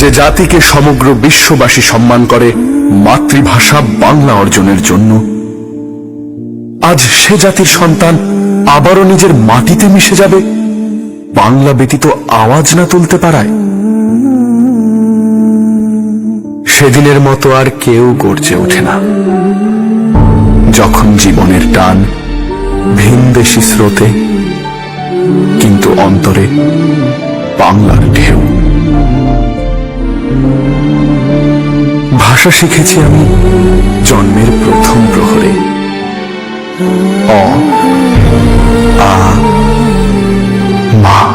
যে জাতিকে সমগ্র বিশ্ববাসী সম্মান করে মাতৃভাষা বাংলা অর্জনের জন্য। আজ সে জাতির সন্তান আবারও নিজের মাটিতে মিশে যাবে। বাংলা ব্যতীত আওয়াজ না তুলতে পারায়। সেদিনের মতো আর কেউ গর্জে ওঠে না। যখন জীবনের টান ভিনদেশি স্রোতে, কিন্তু অন্তরে বাংলার ঢেউ। ভাষা শিখেছি আমি জন্মের প্রথম প্রহরে। অ, আ, মা।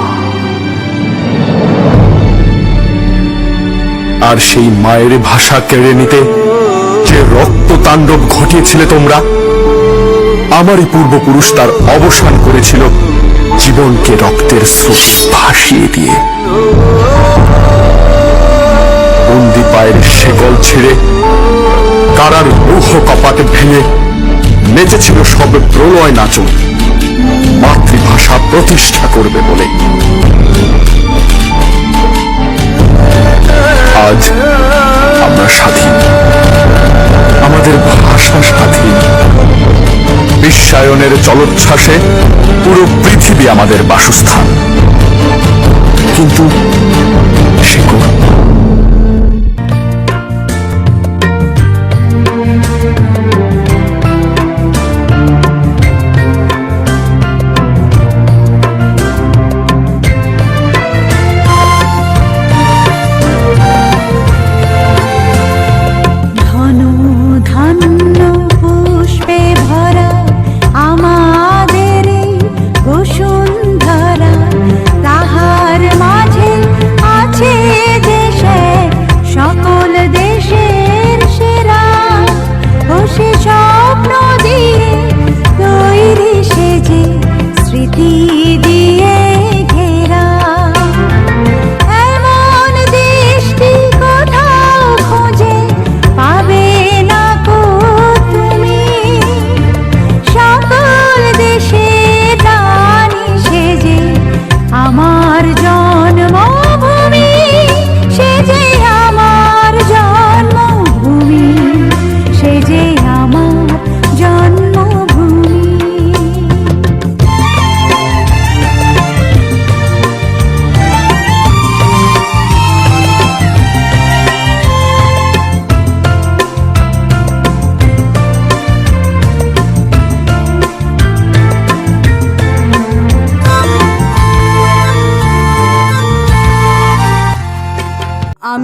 আর সেই মায়ের ভাষা কেড়ে নিতে যে রক্ত তাণ্ডব ঘটিয়েছিলে তোমরা, আমারই পূর্বপুরুষ তার অবসান করেছিল জীবনকে রক্তের স্রোত ভাসিয়ে দিয়ে। পায়ের শেকল ছেড়ে, কারার লৌহ কপাটে ভেঙে, নেচেছিল সব প্রলয় নাচন, মাতৃভাষা প্রতিষ্ঠা করবে বলে। আজ আমরা স্বাধীন। আমাদের ভাষা স্বাধীন। বিশ্বায়নের জলোচ্ছ্বাসে পুরো পৃথিবী আমাদের বাসস্থান। কিন্তু শেকড়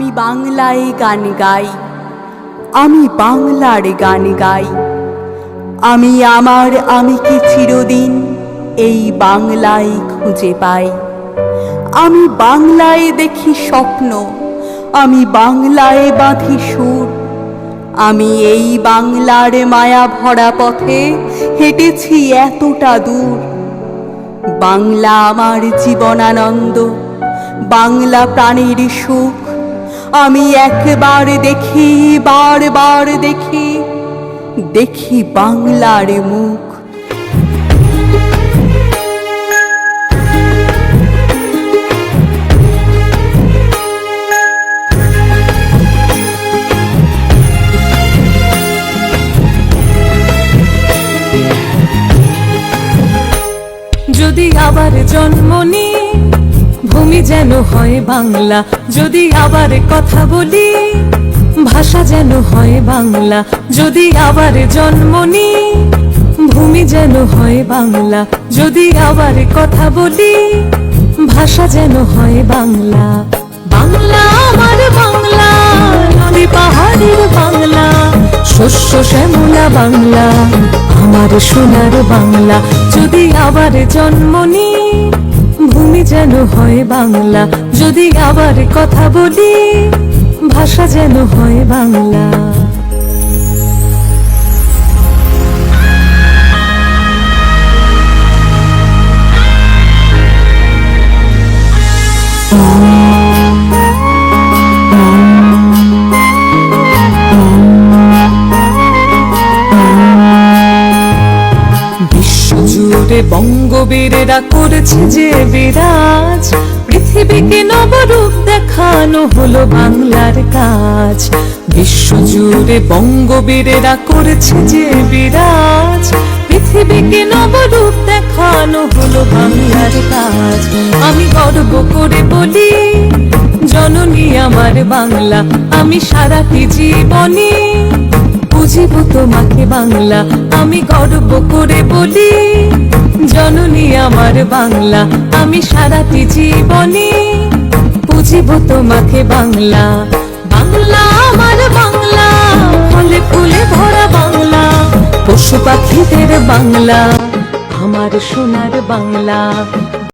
আমি বাংলায় গান গাই। আমি বাংলার গান গাই। আমি আমার আমিকে চিরদিন এই বাংলায় খুঁজে পাই? আমি বাংলায় দেখি স্বপ্ন, আমি বাংলায় বাঁধি সুর। আমি এই বাংলার মায়া ভরা পথে হেঁটেছি এতটা দূর। বাংলা আমার জীবনানন্দ, বাংলা প্রাণীর সুখ আমি একবার দেখি বারবার দেখি দেখি বাংলার মুখ। যদি আবার জন্ম নিই ভূমি যেন হয় বাংলা, যদি আবার কথা বলি, ভাষা যেন হয় বাংলা, যদি আবার জন্ম নিই ভূমি যেন হয় বাংলা, যদি আবার কথা বলি, ভাষা যেন হয় বাংলা। বাংলা আমার বাংলা নদী পাহাড়ের বাংলা, শস্য শ্যামলা বাংলা, আমার সোনার বাংলা, যদি আবার জন্ম ভূমি যেন হয় বাংলা। যদি আবার কথা বলি ভাষা যেন হয় বাংলা। বিশ্বজুড়ে বঙ্গবীরেরা করেছে যে বিরাজ। পৃথিবীকে নবরূপ দেখানো হলো বাংলার কাজ। বিশ্বজুড়ে বঙ্গবীরেরা করেছে যে বিরাজ। পৃথিবীকে নবরূপ দেখানো হলো বাংলার কাজ। আমি গর্ব করে বলি, জননী আমার বাংলা, আমি সারাটি জীবনে বুঝিব তোমাকে বাংলা। আমি গর্ব করে বলি জননী আমার বাংলা, আমি সারাটি জীবনে বুঝিব তোমাকে বাংলা। বাংলা আমার বাংলা, ফুলে ফুলে ভরা বাংলা, পশু পাখিদের বাংলা, আমার সোনার বাংলা।